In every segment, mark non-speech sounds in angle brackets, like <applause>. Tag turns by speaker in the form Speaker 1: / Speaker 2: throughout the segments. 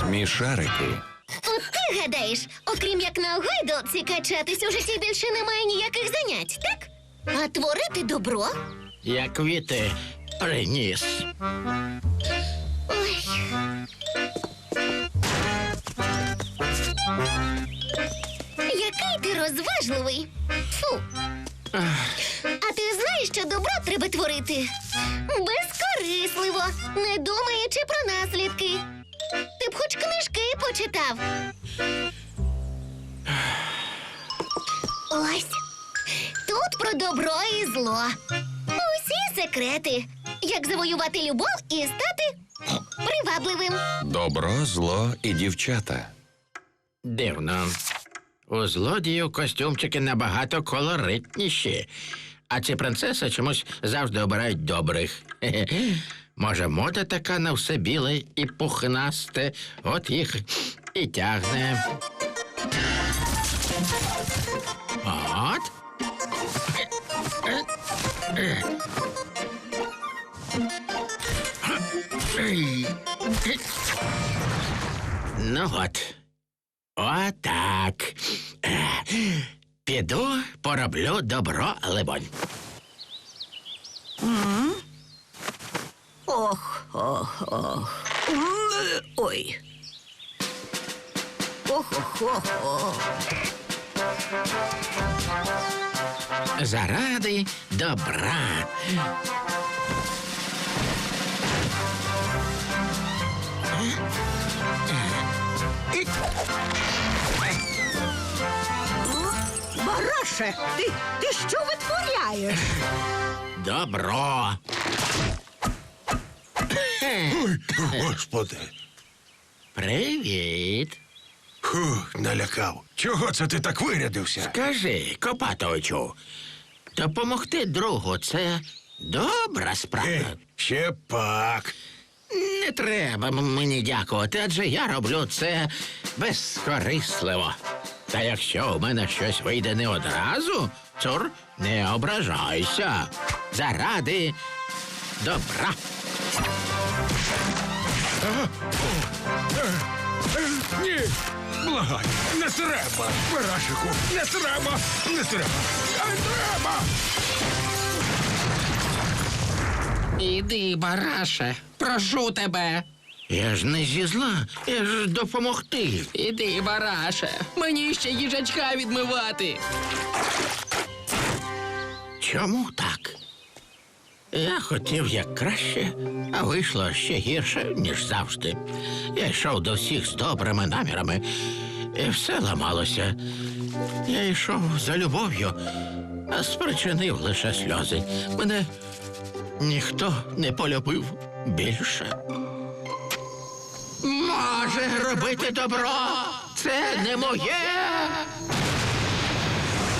Speaker 1: Смішарики.
Speaker 2: От ти гадаєш, окрім як на гойдалці качатись у житті більше немає ніяких занять, так? А творити добро?
Speaker 3: Як квіти приніс.
Speaker 2: Ой. Який ти розважливий. Фу. А ти знаєш, що добро треба творити? Безкорисливо, не думаючи про наслідки. Ти б хоч книжки почитав. Ось. Тут про добро і зло. Усі секрети. Як завоювати любов і стати привабливим.
Speaker 1: Добро, зло і дівчата.
Speaker 3: Дивно. У злодіїв костюмчики набагато колоритніші. А ці принцеси чомусь завжди обирають добрих. <laughs> Може, мода така на все біле і пухнасте, от їх і тягне. От. Ну от. Отак. Піду, пороблю добро, либонь.
Speaker 4: Ох, ох, ох. Ой. Ох, ох, ох, ох.
Speaker 3: Заради добра.
Speaker 4: Бараше, ти, ти що витворяєш?
Speaker 3: Добро.
Speaker 5: Господи,
Speaker 3: Привіт.
Speaker 5: Фух, налякав. Чого це ти так вирядився?
Speaker 3: Кажи, Копатовичу, допомогти другу це добра справа.
Speaker 5: Е, ще пак.
Speaker 3: Не треба мені дякувати, адже я роблю це безкорисливо. Та якщо у мене щось вийде не одразу, цур, не ображайся. Заради добра.
Speaker 5: Ні, благай, не треба, барашику, не треба, не треба, не треба.
Speaker 3: Іди, бараше, прошу тебе. Я ж не зі зла, я ж допомогти.
Speaker 6: Іди, бараше, мені ще їжачка відмивати.
Speaker 3: Чому так? Я хотів як краще, а вийшло ще гірше, ніж завжди. Я йшов до всіх з добрими намірами, і все ламалося. Я йшов за любов'ю, а спричинив лише сльози. Мене ніхто не полюбив більше. Робити добро це не моє.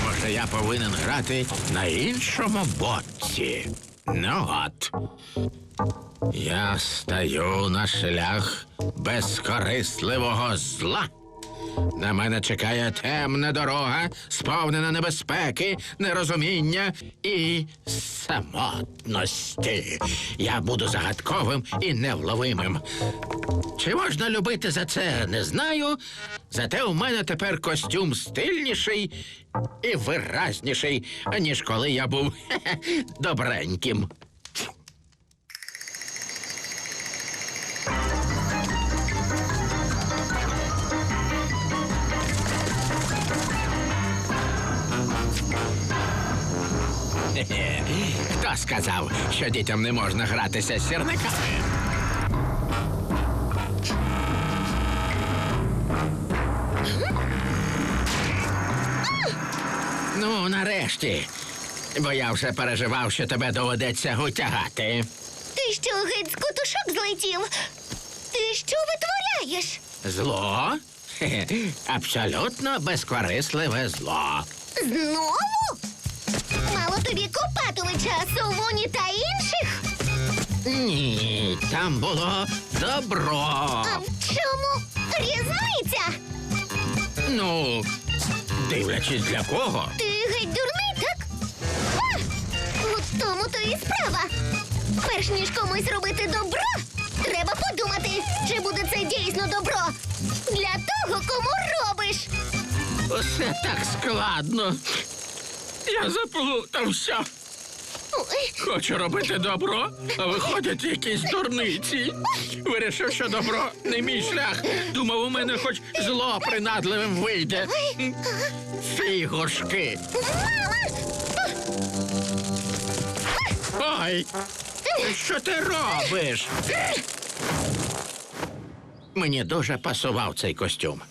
Speaker 3: Може, я повинен грати на іншому боці. Ну от. Я стаю на шлях безкорисливого зла. На мене чекає темна дорога, сповнена небезпеки, нерозуміння і самотності. Я буду загадковим і невловимим. Чи можна любити за це, не знаю. Зате у мене тепер костюм стильніший і виразніший, аніж коли я був <laughs> добреньким. Хе-хе. Хто сказав, що дітям не можна гратися з сірниками? Ну, нарешті. Бо я вже переживав, що тебе доведеться гутягати.
Speaker 2: Ти що, геть з кутушок злетів? Ти що витворяєш?
Speaker 3: Зло? Хе-хе. Абсолютно безкорисливе зло.
Speaker 2: Знову? Мало тобі Копатовича, Солоні та інших?
Speaker 3: Ні, там було добро.
Speaker 2: А в чому різниця?
Speaker 3: Ну, дивлячись для кого.
Speaker 2: Ти геть дурний, так? А, у тому то і справа. Перш ніж комусь робити добро, треба подумати, чи буде це дійсно добро. Для того, кому робиш.
Speaker 3: Усе так складно. Я заплутався. Хочу робити добро, а виходять якісь дурниці. Вирішив, що добро не мій шлях. Думав, у мене хоч зло принадливим вийде. Фігушки. Ой, що ти робиш? Мені дуже пасував цей костюм.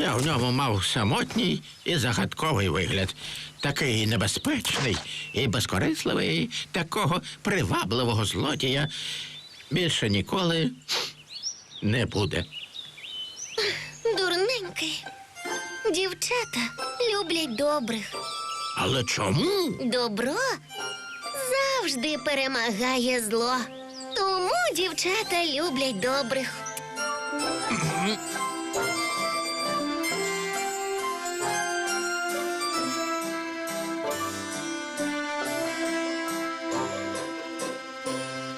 Speaker 3: Я в ньому мав самотній і загадковий вигляд. Такий небезпечний і безкорисливий, такого привабливого злодія більше ніколи не буде.
Speaker 2: дурненький. Дівчата люблять добрих.
Speaker 3: Але чому?
Speaker 2: Добро завжди перемагає зло. Тому дівчата люблять добрих.